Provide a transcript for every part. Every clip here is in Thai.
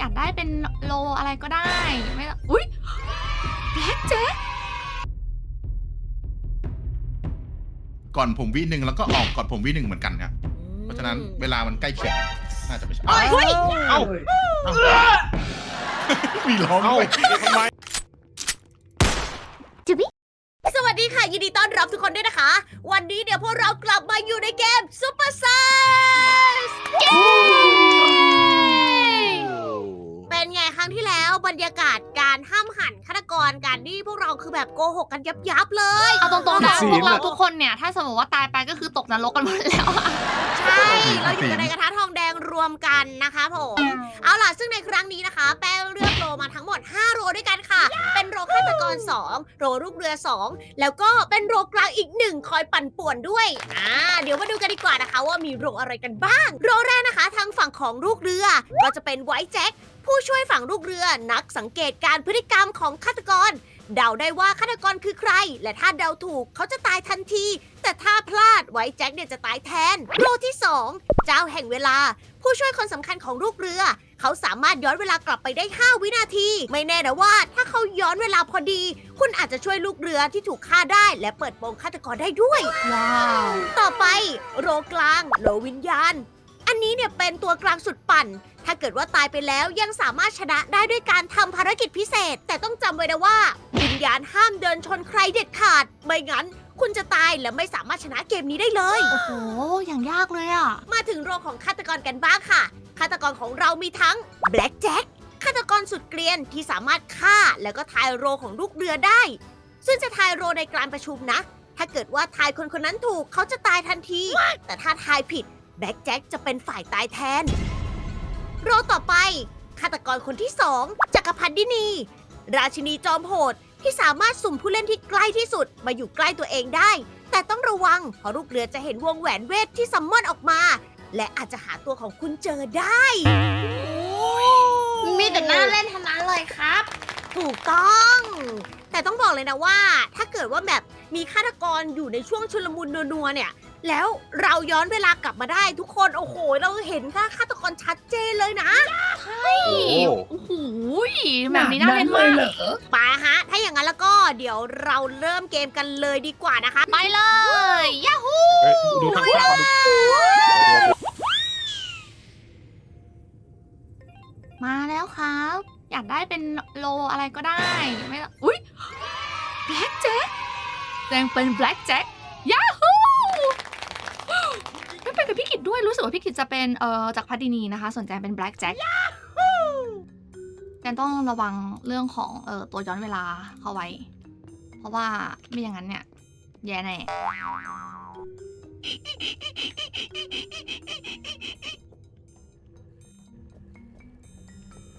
อยากได้เป็นโลอะไรก็ได้ไม่ต้องอุ้ยแบล็กแจ็คก่อนผมวิหนึ่งแล้วก็ออกก่อนผมวิหนึ่งเหมือนกันครับเพราะฉะนั้นเวลามันใกล้เคียงกันน่าจะไม่ใช่เอ้ยเฮ้ยเอ้ามีร้องด้วยทำไมสวัสดีค่ะ ยินดีต้อนรับทุกคนด้วยนะคะ วันนี้เดี๋ยวพวกเรากลับมาอยู่ในเกม Super Size เป็นไงค รั้งที่แล้วบรรยากาศการห้ามหันฆาตกรการที่พวกเราคือแบบโกหกกันยับยับๆเลย เอาตรงๆนะสีพวกเราน่ะทุกคนเนี่ย ถ้าสมมติว่าตายไปก็คือตกนรกกันหมดแล้วอะใช่ เราอยู่กันในกระทะทองแดงรวมกันนะคะผม เอาล่ะ ซึ่งในครั้งนี้นะคะ แป้งเลือกโรมาทั้งหมด 5 โรด้วยกันค่ะ เป็นโรฆาตกร 2 โรลูกเรือ 2 แล้วก็เป็นโรกลางอีกหนึ่งคอยปั่นป่วนด้วย อ่า เดี๋ยวมาดูกันดีกว่านะคะว่ามีโรอะไรกันบ้าง โรแรกนะคะ ทางฝั่งของลูกเรือ ก็จะเป็นไวท์แจ็คผู้ช่วยฝั่งลูกเรือนักสังเกตการพฤติกรรมของฆาตกร เดาได้ว่าฆาตกรคือใคร และถ้าเดาถูกเขาจะตายทันที แต่ถ้าพลาดไว้แจ็คเนี่ยจะตายแทนโรที่ 2 เจ้าแห่งเวลา ผู้ช่วยคนสำคัญของลูกเรือ เขาสามารถย้อนเวลากลับไปได้ 5 วินาที ไม่แน่นะว่า ถ้าเขาย้อนเวลาพอดี คุณอาจจะช่วยลูกเรือที่ถูกฆ่าได้ และเปิดโปงฆาตกรได้ด้วย ว้าว ต่อไป โรกลางโลวิญญาณ อันนี้เนี่ยเป็นตัวกลางสุดปั่น ถ้าเกิดว่าตายไปแล้วยังสามารถชนะได้ด้วยการทำภารกิจพิเศษ แต่ต้องจำไว้นะว่าวิญญาณห้ามเดินชนใครเด็ดขาด ไม่งั้นคุณจะตายและไม่สามารถชนะเกมนี้ได้เลย โอ้โห อย่างยากเลยอะ มาถึงโรของฆาตกรกันบ้างค่ะ ฆาตกรของเรามีทั้งแบล็กแจ็คฆาตกรสุดเกรียนที่สามารถฆ่าแล้วก็ทายโรของลูกเรือได้ ซึ่งจะทายโรในการประชุมนะ ถ้าเกิดว่าทายคนคนนั้นถูกเขาจะตายทันที แต่ถ้าทายผิด แบล็กแจ็คจะเป็นฝ่ายตายแทน โรต่อไปฆาตกรคนที่สองจักรพันดินี ราชินีจอมโหดที่สามารถสุ่มผู้เล่นที่ใกล้ที่สุดมาอยู่ใกล้ตัวเองได้ แต่ต้องระวังเพราะลูกเรือจะเห็นวงแหวนเวทที่ซัมมอนออกมา และอาจจะหาตัวของคุณเจอได้ มีแต่หน้าเล่นทั้งนั้นเลยครับ ถูกต้อง แต่ต้องบอกเลยนะว่า ถ้าเกิดว่าแบบมีฆาตกรอยู่ในช่วงชุลมุนนัวๆเนี่ย แล้วเราย้อนเวลากลับมาได้ทุกคนโอ้โห เราเห็นค่าฆาตกรชัดเจนเลยนะใช่โอ้โหแบบนี้น่าเล่นมากไปฮะ ถ้าอย่างนั้นแล้วก็เดี๋ยวเราเริ่มเกมกันเลยดีกว่านะคะ ไปเลยยาฮูเอ้ยดูทางขวาก่อนมาแล้วครับ อยากได้เป็นโลอะไรก็ได้ไม่ต้องอุ้ยแบล็กแจ็คแดงเป็นแบล็กแจ็คยาฮูไม่ไป กับพี่กิจด้วยรู้สึกว่าพี่กิจจะเป็นเอ่อจากพัดินีนะคะสนใจเป็นแบล็กแจ็คแจนต้องระวังเรื่องของเอ่อตัวย้อนเวลาเข้าไว้ เพราะว่าไม่อย่างนั้นเนี่ย แย่แน่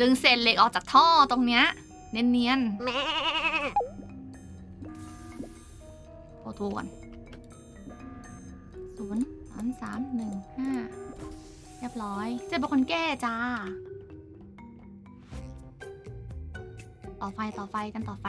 ดึงเศษเหล็กออกจากท่อตรงเนี้ยเนียนแม่ๆโอ้โทก่อนศูนย์ สามหนึ่งห้าเรียบร้อยเจะเป็นคนแก้จ้า ต่อไฟต่อไฟกันต่อไฟ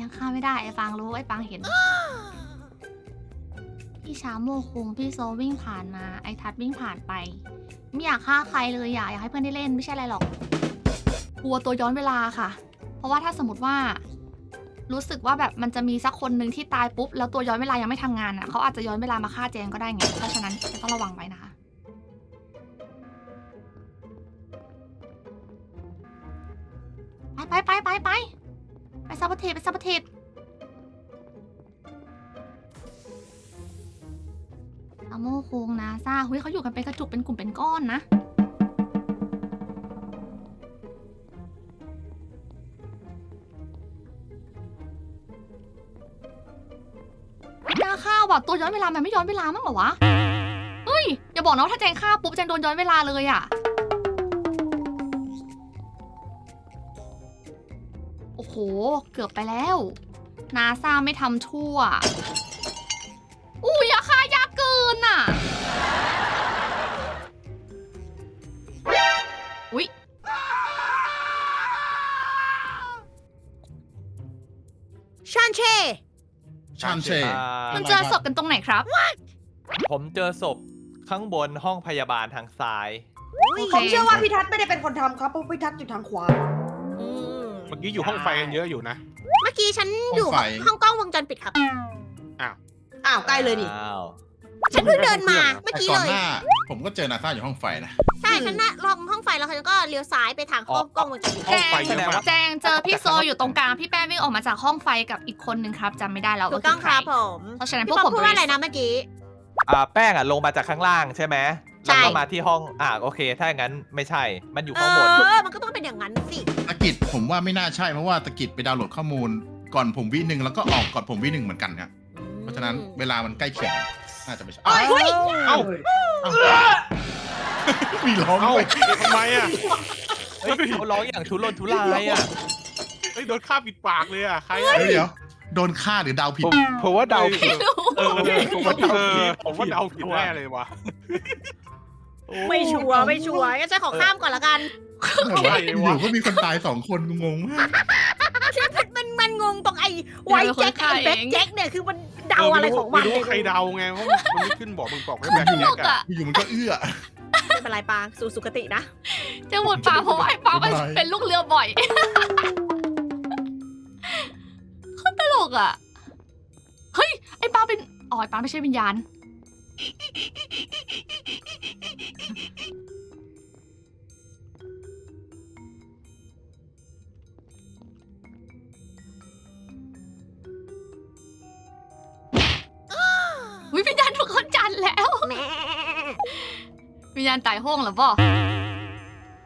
ยังฆ่าไม่ได้ ไอ้ฟางรู้ ไอ้ฟางเห็น พี่ช้าโมคุงพี่โซวิ่งผ่านมา ไอ้ทัดวิ่งผ่านไป ไม่อยากฆ่าใครเลยอยากอยากให้เพื่อนได้เล่นไม่ใช่อะไรหรอก กลัวตัวย้อนเวลาค่ะ เพราะว่าถ้าสมมติว่า รู้สึกว่าแบบมันจะมีสักคนหนึ่งที่ตายปุ๊บ แล้วตัวย้อนเวลายังไม่ทำงานอะเขาอาจจะย้อนเวลามาฆ่าแจงก็ได้ไงเพราะฉะนั้นจะต้องระวังไว้นะคะไปไปไปไปไปไปซับเทปไปซับเทปอาโมโคงนาซาเฮ้ยเขาอยู่กันเป็นกระจุกเป็นกลุ่มเป็นก้อนนะ น้าข้าวแบบตัวย้อนเวลา มันไม่ย้อนเวลามั้งเหรอวะ เฮ้ย อย่าบอกนะว่าถ้าแจงฆ่าปุ๊บแจงโดนย้อนเวลาเลยอะโอ้โห เกือบไปแล้ว นาซาไม่ทำชั่ว อุ้ยอย่าฆ่ายากเกินอะอุ้ยชานเช่ ชานเชมันเจอศพกันตรงไหนครับ ผมเจอศพข้างบนห้องพยาบาลทางซ้ายอุ้ยโอเคผมเชื่อว่าพี่ทัศน์ไม่ได้เป็นคนทำครับเพราะพี่ทัศน์อยู่ทางขวา อืมเมื่อกี้อยู่ห้องไฟกันเยอะอยู่นะ เมื่อกี้ฉันอยู่ห้องไฟ ห้องกล้องวงจรปิดครับ อ้าว ใกล้เลยดิอ้าว ฉันเพิ่งเดินมาเมื่อแต่กี้ก่อนเลยหน้า ผมก็เจอนาซาอยู่ห้องไฟนะใช่ฉันน่ะลองห้องไฟแล้วฉันก็เลี้ยวซ้ายไปทางห้องกล้องวงจรปิดห้องไฟเยอะมากแจงเจอพี่โซอยู่ตรงกลาง พี่แป้งวิ่งออกมาจากห้องไฟกับอีกคนนึงครับจำไม่ได้แล้วถูว่ากต้องอคใครรับผม เพราะฉะนั้นพพี่วกป๊อปผมพูดว่าอะไรนะเมื่อกี้ อ่าแป้งอะลงมาจากข้างล่างใช่ไหมใช่ แล้วก็มาที่ห้องอ่าโอเค ถ้าอย่างนั้นไม่ใช่ มันอยู่เอข้างบนอ มันก็ต้องเป็นอย่างนั้นสิ ตะกิดผมว่าไม่น่าใช่เพราะว่าตะกิดไปดาวน์โหลดข้อมูล ก่อนผมวิหนึ่งแล้วก็ออกก่อนผมวิหนึ่งเหมือนกันครับเพ ราะฉะนั้นเวลามันใกล้เคียงน่าจะไม่ใช่เอ้ยเฮ้ยเอ้ามีร้องเอ้าด้วยทำไมอะเฮ้ยเขาร้องอย่างทุรนทุรายอะเฮ้ยโดนฆ่าปิดปากเลยอะใครเดี๋อะยวเดี๋ยวโดนฆ่าหรือดาวผิด ผมผมว่าเดาผิดเออผมว่าเออผมว่าเดาผิดแน่เลยว่ะไม่ชัวร์ไม่ชัวร์งั้นฉันขอข้ามก่อนละกันแบบว่าอยู่ก็มีคนตายสองคนงงมากมันมัน งงตรงไอ้ไวแจ็คกับแบ็คแจ็คเนี่ยคือมันเดาอะไรของมันไม่รู้ว่าใครเดาไงเพราะมันไม่ขึ้นบอกมึงบอกให้แบกตแยลกกอะอะอยู่มันก็เอื้อไม่เป็นไรปางสู่สุคตินะจะหมดปากเพราะว่าไอ้ปามันไม่เป็นไรเป็นลูกเรือบ่อยโคตรตลกอะเฮ้ยไอ้ปาเป็นอ๋อไอ้ปาไม่ใช่วิญญาณ วิวิญญาณถูกคนจันทร์แล้ว แม่วิญญาณตายห้องเหรอบ่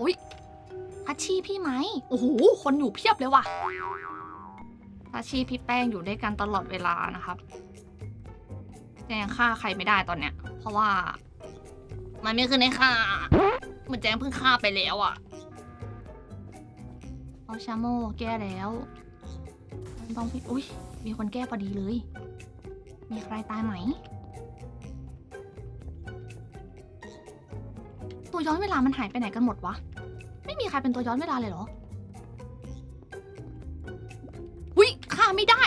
อุ้ยทัชชี่พี่ไหมโอ้โห คนอยู่เพียบเลยว่ะทัชชี่พี่แป้งอยู่ด้วยกันตลอดเวลานะครับแจงฆ่าใครไม่ได้ตอนเนี้ย เพราะว่า มันไม่ขึ้นในฆ่าเหมือนแจงเพิ่งฆ่าไปแล้วอะเอาชาโมแก้แล้วมันต้องพี่อุ้ยมีคนแก้พอดีเลย มีใครตายไหม ตัวย้อนเวลามันหายไปไหนกันหมดวะ ไม่มีใครเป็นตัวย้อนเวลาเลยเหรอวิฆ่าไม่ได้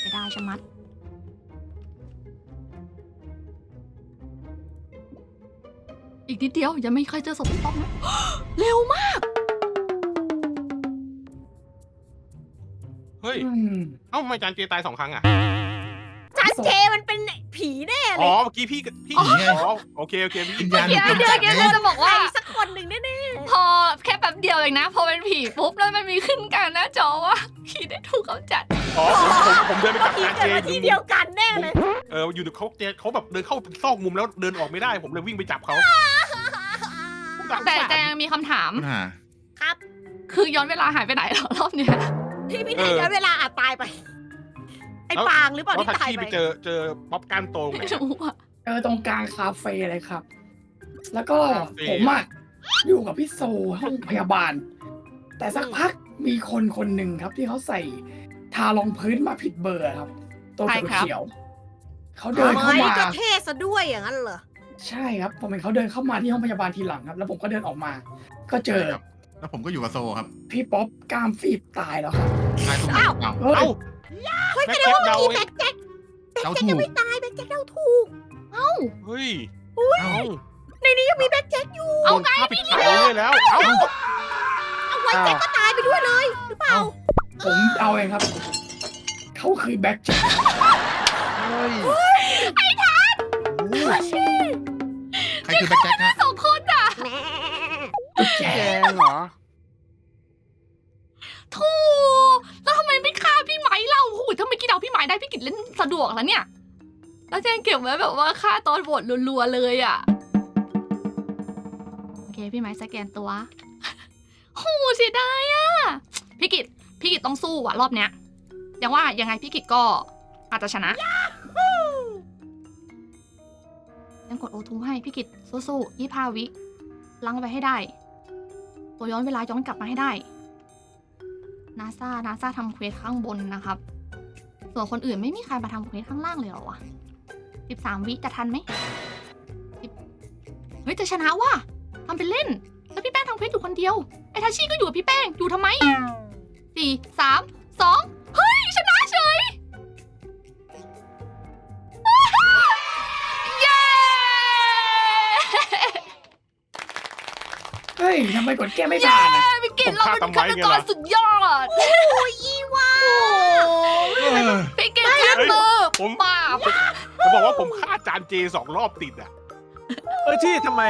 ไม่ได้ชะมัด อีกนิดเดียวยังไม่เคยเจอศพพี่ป้อมนะ เร็วมาก เฮ้ย เอ้าทำไมจานเจตายสองครั้งอะจานเจมันเป็นผีแน่เลอ๋อย เมื่อกี้พี่พี่ผีไงอ๋อโอเคโอเคพี่วิญญาณเดี๋ยวเดี๋ยวเดี๋ยวเราจะบอกใครว่า สักคนหนึ่งแน่พอแค่แป๊บเดียวเองนะ พอเป็นผีปุ๊บแล้วมันมีขึ้นกลางหน้าจอว่าผีได้ถูกเขาจัด อ๋อผมผมผมเดินไปๆจับผีจานเกิเจดมาอยู่ที่เดียวกันแน่เลย เอออยู่เขาเจเขาแบบเดินเข้าซอกมุมแล้วเดินออกไม่ได้ ผมเลยวิ่งไปจับเขาแต่แจงมีคำถามอ่าครับ คือย้อนเวลาหายไปไหนเหรอรอบเนี้ย ที่พี่ได้ย้อนเวลาอาจตายไป ไอ้ปางหรือเปล่าแล้วที่ทัชตายชี่ไปไปเจอเจอป๊อปก้านโตรงไหนไม่รู้อะเจอตรงกลางคาเฟ่เลยครับ แล้วก็คาเฟ่ ผมอะอยู่กับพี่โซห้องพยาบาล แต่สักพักมีคนคนหนึ่งครับที่เขาใส่ทารองพื้นมาผิดเบอร์ครับ ตัวเขียวๆเขาเดินเข้าเฮ้ยมา ก็เท่ซะด้วยอย่างนั้นเหรอ ใช่ครับผมเห็นเขาเดินเข้ามาที่ห้องพยาบาลทีหลังครับ แล้วผมก็เดินออกมา ก็เจอครับ แล้วผมก็อยู่กับโซครับพี่ป๊อปกล้ามฟีบตายแล้วครับตายตรงไหนอ้าวเอ้าเฮ้ยเอ้าเฮ้ยแบ็แสคดงแจ็คว่าเมื่อกี้เดาแบ็คแจ็คเดาแจ็คถูยังกไม่ตายแบ็คแจ็คเดาถูก เฮ้ยอุ๊ยเอ้าในนี้ยังมีแบ็คแจ็คอยู่เอาไงพี่เรื่อยแล้ว เอ้าเอาไว้แจ็คก็ตายไปด้วยเลย หรือเปล่า ผมเอาเองครับ เขาคือแบ็คแจ็คเฮ้ยใครคือแบ็คแจ็คฮะ แจ็แกคงเหรอถูกแล้วทำไมไม่ฆ่าพี่ไหมเราโอ้โหถ้าไม่กินเอาพี่ไหมได้พี่กิจเล่นสะดวกแล้วเนี่ย แล้วแจงเก็บไว้แบบว่าฆ่าตอนโหวตรัวๆเลยอะโอเคพี่ไหมสแกนตัวโหเสียดายอะพี่กิจพี่กิจต้องสู้อะรอบเนี้ยยังว่ายังไงพี่กิจก็อาจจะชนะ ยังกดโอทูให้พี่กิตสู้ๆยี่พาวิลังไปให้ได้ ตัวย้อนเวลาย้อนกลับมาให้ได้นาซานาซาทำเควสข้างบนนะครับ ส่วนคนอื่นไม่มีใครมาทำเควสข้างล่างเลยเหรอวะสิบสามวิจะทันไหมเฮ้ยจะชนะว่ะทำเป็นเล่น แล้วพี่แป้งทำเควสอยู่คนเดียว ไอ้ทัชชี่ก็อยู่กับพี่แป้ง อยู่ทำไมสี่สามสองเฮ้ย ชนะำไมกดแก้ไม่ผ่านอะ พี่กิตผมเราฆ่าเป็นทำไว้ฆาตไงกรล่ะสุดยอดโอ้ยอีว่าเออพี่กิตแค่มือผมป้าบจะบอกว่าผมฆ่าจานเจสองรอบติดอะ เออที่ทำไม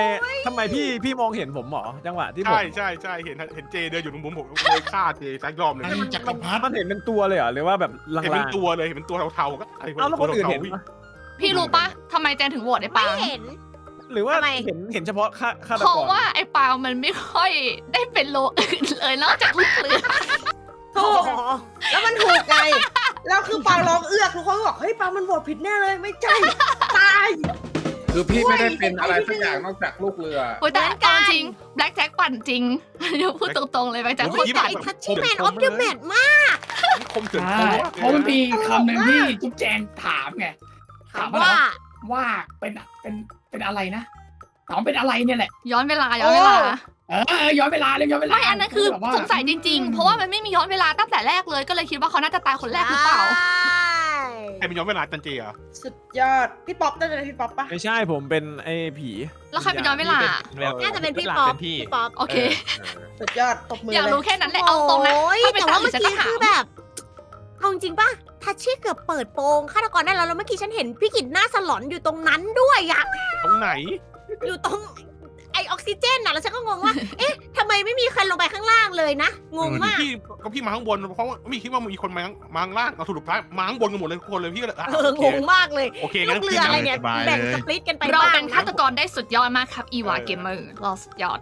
ทำไมพี่พี่มองเห็นผมหมอจังหวะที่ผมใช่ใช่ใช่เห็นเห็นเจเดินอยู่ตรงมุมผมผมเลยฆ่าเจสักรอบหนึ่งไอ้จักรพรรดิมันเห็นเป็นตัวเลยเหรอหรือว่าแบบลาเห็นเป็นงตัวเลยเห็นเป็นตัวเทาๆก็ไอ้ๆเอาแล้วคนอื่นเห็นวิ่งปะพี่รู้ปะทำไมแจนถึงโหวตไอ้ไม่ปางเห็น หรือว่าทำไม เห็นเห็นเฉพาะฆาฆาตเพกราะรว่าไอ้ปางมันไม่ค่อยได้เป็นโลอื่นเลยนอกจากลูกเรือโถูกแล้วมันถูกไง แล้วคือปางร้องเอื้อกทุกคนก็บอก เฮ้ยปางมันโหวตผิดแน่เลย ไม่ใช่ ตาย คือพี่ไม่ได้เป็นอะไรสักอย่างนอกจากลูกเรือ โอ้ยแต่เหมือนกัน เอาจริงแบล็กแจ็คปั่นจริงเดี๋ยวพูดตรงๆเลยแบล็กแจ็คผมปั่นเมื่อกี้แต่แบบไอ้ทัชชี่แมนออฟเดอะแมทมากคมถึงใช่เพราะมันมีคำหนึ่งที่จุ๊บแจงถามไงถามว่าว่าเป็นเป็น เป็นอะไรนะถามเป็นอะไรเนี่ยแหละ ย้อนเวลาย้อนเวลา เออย้อนเวลาเลยย้อนเวลาไม่อันนั้นคือแบบว่าสงสัยจริงๆ เพราะว่ามันไม่มีย้อนเวลาตั้งแต่แรกเลย ก็เลยคิดว่าเขาน่าจะตายคนแรกหรือเปล่าใช่ใครเป็นย้อนเวลาจันเจเหรอสุดยอด พี่ป๊อปน่าจะเป็นพี่ป๊อปปะไม่ใช่ผมเป็นไอ้ผีแล้วใครเป็นย้อนเวลา น่าจะเป็นพี่ป๊อปเป็นพี่พี่ป๊อปโอเค สุดยอดตบมืออยากเลยรู้แค่นั้นแหละเอาตรงนะโอ้ยถ้าเป็นแต่ตามว่าอื่เมื่นอฉันกี้จะถาคืมอแบบ เอาจริงป่ะทัชชี่เกือบเปิดโปงฆาตกรได้แล้วแล้วเมื่อกี้ฉันเห็นพี่กิจหน้าสลอนอยู่ตรงนั้นด้วยอะตรงไหน อยู่ตรงไอออกซิเจนน่ะแล้วฉันก็งงว่า เอ๊ะทำไมไม่มีใครลงไปข้างล่างเลยนะ งงมาก พี่ก็พี่มาข้างบนเพราะว่าไม่คิดว่ามีคนมามาข้างล่างเอาสรุปท้ายมาข้างบนกันหมดเลยทุกคนเลยพี่ก็เลยอะเออ โองเคงมากเลย โอเคลูงั้นกเรืออะไรเนี่ย สบายเลยแบ่งสปลิตกันไปเราบ้างเป็นฆาตกรได้สุดยอดมากครับ อีวาเกมเมอร์เราสุดยอด